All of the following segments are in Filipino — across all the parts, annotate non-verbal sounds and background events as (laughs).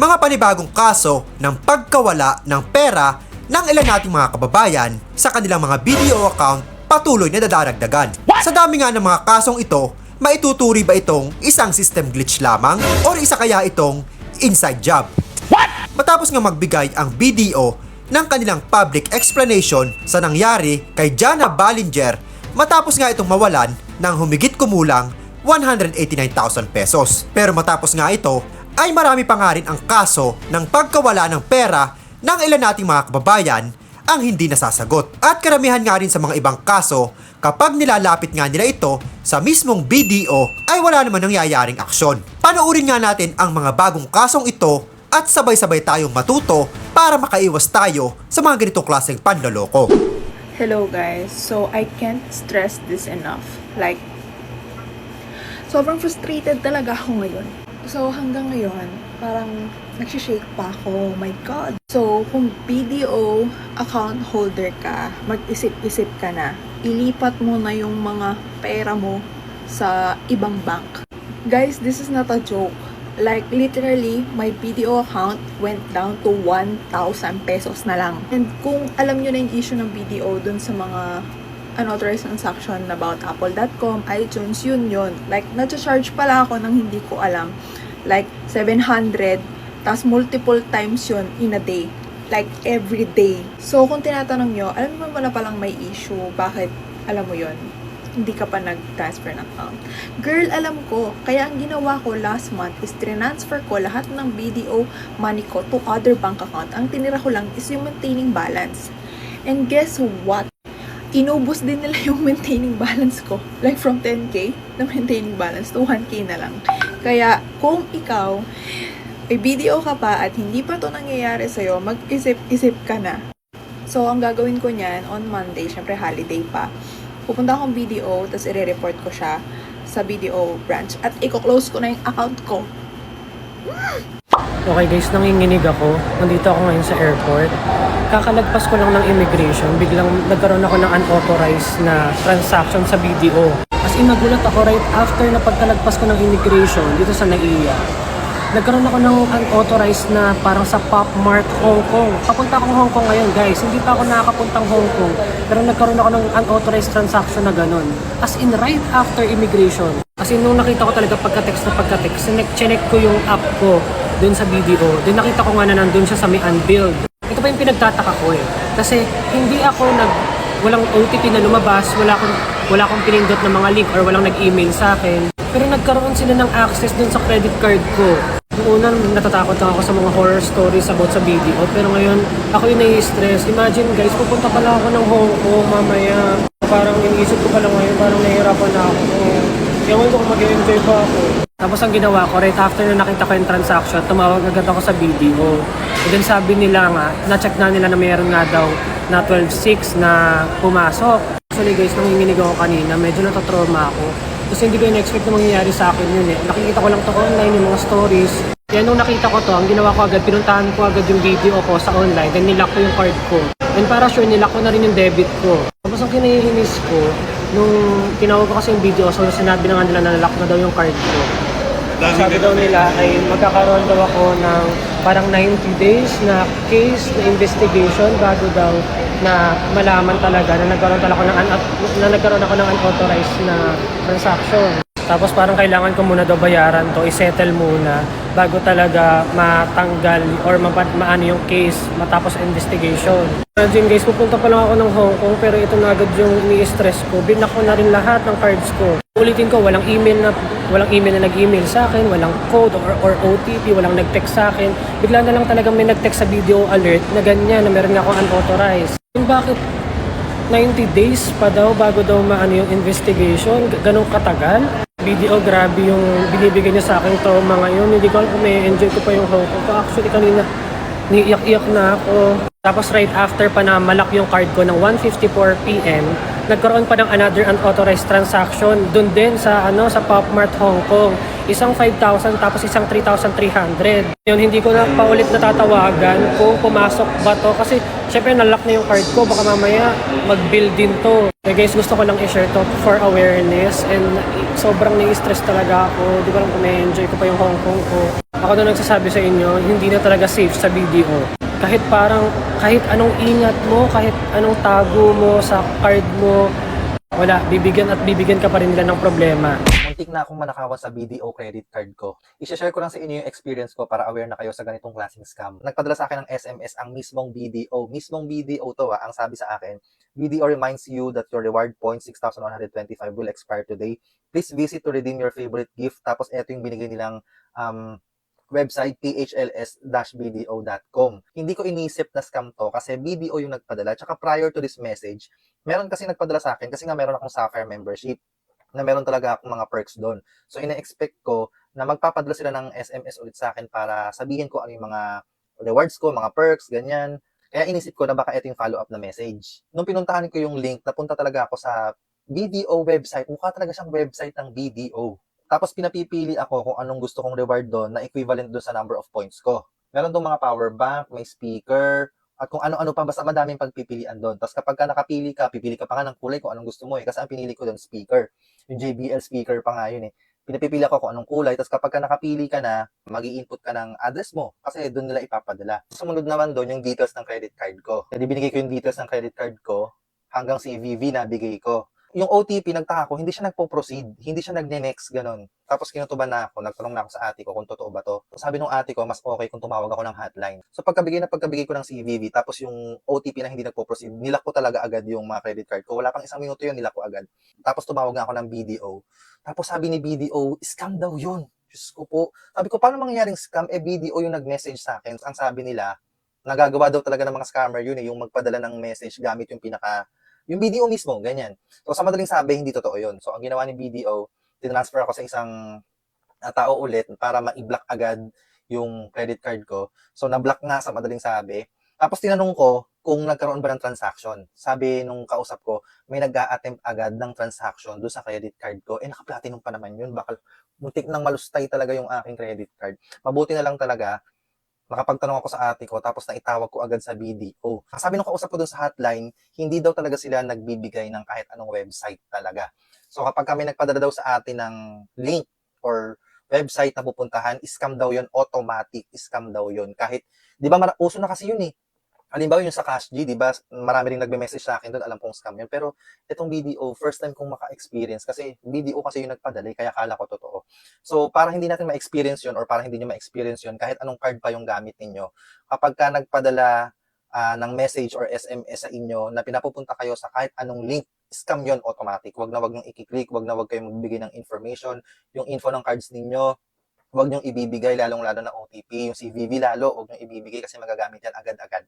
mga panibagong kaso ng pagkawala ng pera ng ilan nating mga kababayan sa kanilang mga video account patuloy na dadaragdagan. Sa dami nga ng mga kasong ito, maituturi ba itong isang system glitch lamang or isa kaya itong inside job? Matapos nga magbigay ang BDO ng kanilang public explanation sa nangyari kay Jana Ballinger matapos nga itong mawalan ng humigit kumulang 189,000 pesos. Pero matapos nga ito, ay marami pa nga rin ang kaso ng pagkawala ng pera ng ilan nating mga kababayan ang hindi nasasagot. At karamihan nga rin sa mga ibang kaso, kapag nilalapit nga nila ito sa mismong BDO ay wala naman nangyayaring aksyon. Panoorin nga natin ang mga bagong kasong ito at sabay-sabay tayong matuto para makaiwas tayo sa mga ganitong klaseng panloloko. Hello guys. So I can't stress this enough. Like sobrang frustrated talaga ako ngayon. So hanggang ngayon, parang nagsishake pa ako. Oh my god. So kung BDO account holder ka, mag-isip-isip ka na. Ilipat mo na yung mga pera mo sa ibang bank. Guys, this is not a joke. Like, literally, my BDO account went down to 1,000 pesos na lang. And kung alam nyo na yung issue ng BDO dun sa mga unauthorized transaction about apple.com, iTunes, yun yun. Like, na-charge pala ako nang hindi ko alam. Like, 700, tas multiple times yun in a day. Like, every day. So, kung tinatanong nyo, alam mo ba na palang may issue? Bakit, alam mo yun? hindi ka pa nag-transfer ng account. Girl, alam ko. Kaya ang ginawa ko last month is transfer ko lahat ng BDO money ko to other bank account. Ang tinira ko lang is yung maintaining balance. And guess what? Inubos din nila (laughs) yung maintaining balance ko. Like from 10k na maintaining balance to 1k na lang. Kaya kung ikaw may BDO ka pa at hindi pa to nangyayari sa'yo, mag-isip-isip ka na. So, ang gagawin ko niyan on Monday, syempre holiday pa, pupunta akong BDO, tapos i-report ko siya sa BDO branch. At i-close ko na yung account ko. Okay guys, nanginginig ako. Nandito ako ngayon sa airport. Kakalagpas ko lang ng immigration, biglang nagkaroon ako ng unauthorized na transaction sa BDO. As in, nagulat ako right after na pagkalagpas ko ng immigration dito sa NAIA. Nagkaroon ako ng unauthorized na parang sa Pop Mart Hong Kong. Papunta akong Hong Kong ngayon guys. Hindi pa ako nakakapuntang Hong Kong. Pero nagkaroon ako ng unauthorized transaction na ganun. As in right after immigration. As in nung nakita ko talaga pagka-text na pagka-text, chinek ko yung app ko dun sa BDO. Then nakita ko nga na nandun siya sa may unbilled. Ito pa yung pinagtataka ko eh. Kasi hindi ako nag walang OTP na lumabas, wala akong wala akong pinindot na mga link or walang nag-email sa akin. Pero nagkaroon sila ng access dun sa credit card ko. Noong una, natatakot lang ako sa mga horror stories about sa BDO. Pero ngayon, ako yung nai-stress. Imagine guys, pupunta pala ako ng Hong Kong mamaya. Parang iniisip ko pala ngayon, parang nahihirapan na ako. Ewan ko kung mag-enjoy pa ako. Tapos ang ginawa ko, right after na nakita ko yung transaction, tumawag agad ako sa BDO. And then sabi nila nga, na-check na nila na mayroon nga daw na 12.6 na pumasok. Actually guys, nanginginig ako kanina, medyo natatrauma ako. Kasi hindi ko in-expect na mangyayari sa akin yun eh. Nakikita ko lang to online, yung mga stories. Kaya nung nakita ko to, ang ginawa ko agad, pinuntahan ko agad yung video ko sa online, then nilock ko yung card ko. And para sure, nilock ko na rin yung debit ko. Tapos ang kinahihinis ko, nung tinawag ko kasi yung video, so sinabi na nga nila na lock na daw yung card ko. Sabi daw nila ay magkakaroon daw ako ng parang 90 days na case na investigation bago daw na malaman talaga na nagkaroon talaga ako ng na nagkaroon ako ng unauthorized na transaction. Tapos parang kailangan ko muna daw bayaran to, isettle muna bago talaga matanggal or mapa- maano yung case matapos investigation. Imagine guys, pupunta pa lang ako ng Hong Kong pero ito na agad yung ni-stress ko. Binak ko na rin lahat ng cards ko. Ulitin ko, walang email na walang email na nag-email sa akin, walang code or, or OTP, walang nag-text sa akin. Bigla na lang talagang may nag-text sa video alert na ganyan, na meron akong unauthorized. Yung bakit 90 days pa daw bago daw maano yung investigation, G- ganun katagal. Video, grabe yung binibigay niya sa akin trauma ngayon. Hindi ko alam kung may enjoy ko pa yung Hong Kong. So actually kanina, niiyak-iyak na ako. Tapos right after pa na malak yung card ko ng 1.54pm, nagkaroon pa ng another unauthorized transaction dun din sa ano sa Pop Mart Hong Kong. Isang 5,000 tapos isang 3,300. Yun, hindi ko na paulit natatawagan kung pumasok ba to kasi syempre nalock na yung card ko baka mamaya mag-bill din to. Kaya guys, gusto ko lang i-share to for awareness and sobrang nai-stress talaga ako. Di ko lang kung enjoy ko pa yung Hong Kong ko. Ako na nagsasabi sa inyo, hindi na talaga safe sa BDO. Kahit parang, kahit anong ingat mo, kahit anong tago mo sa card mo, wala, bibigyan at bibigyan ka pa rin nila ng problema. muntik na akong manakawan sa BDO credit card ko. I-share ko lang sa inyo yung experience ko para aware na kayo sa ganitong klaseng scam. Nagpadala sa akin ng SMS ang mismong BDO. Mismong BDO to ah, ang sabi sa akin, BDO reminds you that your reward points 6,125 will expire today. Please visit to redeem your favorite gift. Tapos eto yung binigay nilang um, website phls-bdo.com. Hindi ko inisip na scam to kasi BDO yung nagpadala. Tsaka prior to this message, meron kasi nagpadala sa akin kasi nga meron akong Sapphire membership na meron talaga akong mga perks doon. So, ina-expect ko na magpapadala sila ng SMS ulit sa akin para sabihin ko ano yung mga rewards ko, mga perks, ganyan. Kaya inisip ko na baka ito yung follow-up na message. Nung pinuntahan ko yung link, napunta talaga ako sa BDO website. Mukha talaga siyang website ng BDO. Tapos pinapipili ako kung anong gusto kong reward doon na equivalent doon sa number of points ko. Meron doon mga power bank, may speaker, at kung ano-ano pa, basta madaming pagpipilian doon. Tapos kapag ka nakapili ka, pipili ka pa nga ng kulay kung anong gusto mo eh. Kasi ang pinili ko doon, speaker. Yung JBL speaker pa nga yun eh. Pinapipili ako kung anong kulay. Tapos kapag ka nakapili ka na, mag input ka ng address mo. Kasi doon nila ipapadala. Sumunod naman doon yung details ng credit card ko. Jadi binigay ko yung details ng credit card ko hanggang CVV na bigay ko. Yung OTP, nagtaka ko, hindi siya nagpo-proceed. Hindi siya nagne-next, ganun. Tapos kinutuban na ako, nagtanong na ako sa ate ko kung totoo ba to. Sabi nung ate ko, mas okay kung tumawag ako ng hotline. So pagkabigay na pagkabigay ko ng CVV, tapos yung OTP na hindi nagpo-proceed, nilak ko talaga agad yung mga credit card ko. Wala pang isang minuto yun, nilak ko agad. Tapos tumawag nga ako ng BDO. Tapos sabi ni BDO, scam daw yun. Diyos ko po. Sabi ko, paano mangyayaring scam? Eh, BDO yung nag-message sa akin. Ang sabi nila, nagagawa daw talaga ng mga scammer yun eh, yung magpadala ng message gamit yung pinaka, yung BDO mismo, ganyan. So, sa madaling sabi, hindi totoo yun. So, ang ginawa ni BDO, tinransfer ako sa isang uh, tao ulit para ma-block agad yung credit card ko. So, na-block nga sa madaling sabi. Tapos, tinanong ko kung nagkaroon ba ng transaction. Sabi nung kausap ko, may nag attempt agad ng transaction doon sa credit card ko. Eh, naka-platinum pa naman yun. Baka muntik nang malustay talaga yung aking credit card. Mabuti na lang talaga, nakapagtanong ako sa ate ko, tapos naitawag ko agad sa BDO. Sabi nung kausap ko doon sa hotline, hindi daw talaga sila nagbibigay ng kahit anong website talaga. So kapag kami nagpadala daw sa atin ng link or website na pupuntahan, scam daw yon automatic scam daw yon Kahit, di ba, uso na kasi yun eh. Halimbawa yung sa Cash G, di ba, marami rin nagme-message sa akin doon, alam kong scam yun. Pero itong BDO, first time kong maka-experience kasi BDO kasi yung nagpadala, eh, kaya kala ko totoo. So, para hindi natin ma-experience yun or para hindi nyo ma-experience yun, kahit anong card pa yung gamit ninyo, kapag ka nagpadala ah, ng message or SMS sa inyo na pinapupunta kayo sa kahit anong link, scam yon automatic. Wag na wag nyo i-click, wag na wag kayong magbigay ng information, yung info ng cards ninyo, wag nyo ibibigay lalong-lalo na OTP, yung CVV lalo, wag nyo ibibigay kasi magagamit yan agad-agad.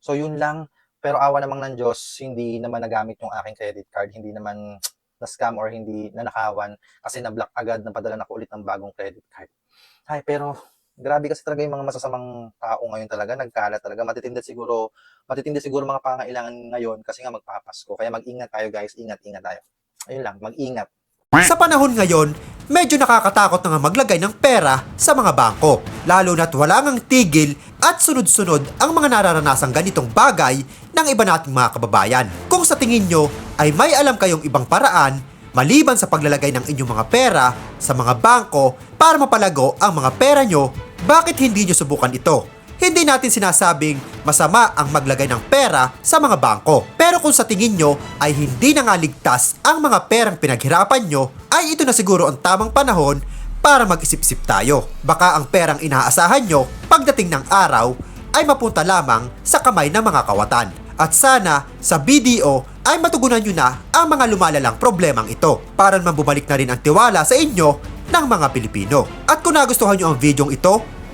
So, yun lang. Pero awa namang ng Diyos, hindi naman nagamit yung aking credit card, hindi naman (tsk) na-scam or hindi nanakawan kasi na-block agad, napadala na ko ulit ng bagong credit card. Ay, pero grabe kasi talaga yung mga masasamang tao ngayon talaga, nagkalat talaga. Matitindi siguro, matitindi siguro mga pangailangan ngayon kasi nga magpapasko. Kaya mag-ingat tayo guys, ingat-ingat tayo. Ayun lang, mag-ingat. Sa panahon ngayon, medyo nakakatakot na nga maglagay ng pera sa mga bangko. Lalo na't wala ngang tigil at sunod-sunod ang mga nararanasang ganitong bagay ng iba nating mga kababayan. Kung sa tingin nyo ay may alam kayong ibang paraan maliban sa paglalagay ng inyong mga pera sa mga bangko para mapalago ang mga pera nyo, bakit hindi nyo subukan ito? Hindi natin sinasabing masama ang maglagay ng pera sa mga bangko. Pero kung sa tingin nyo ay hindi na nga ligtas ang mga perang pinaghirapan nyo, ay ito na siguro ang tamang panahon para mag-isip-isip tayo. Baka ang perang inaasahan nyo pagdating ng araw ay mapunta lamang sa kamay ng mga kawatan. At sana sa BDO ay matugunan nyo na ang mga lumalalang problemang ito para naman na rin ang tiwala sa inyo ng mga Pilipino. At kung nagustuhan nyo ang videong ito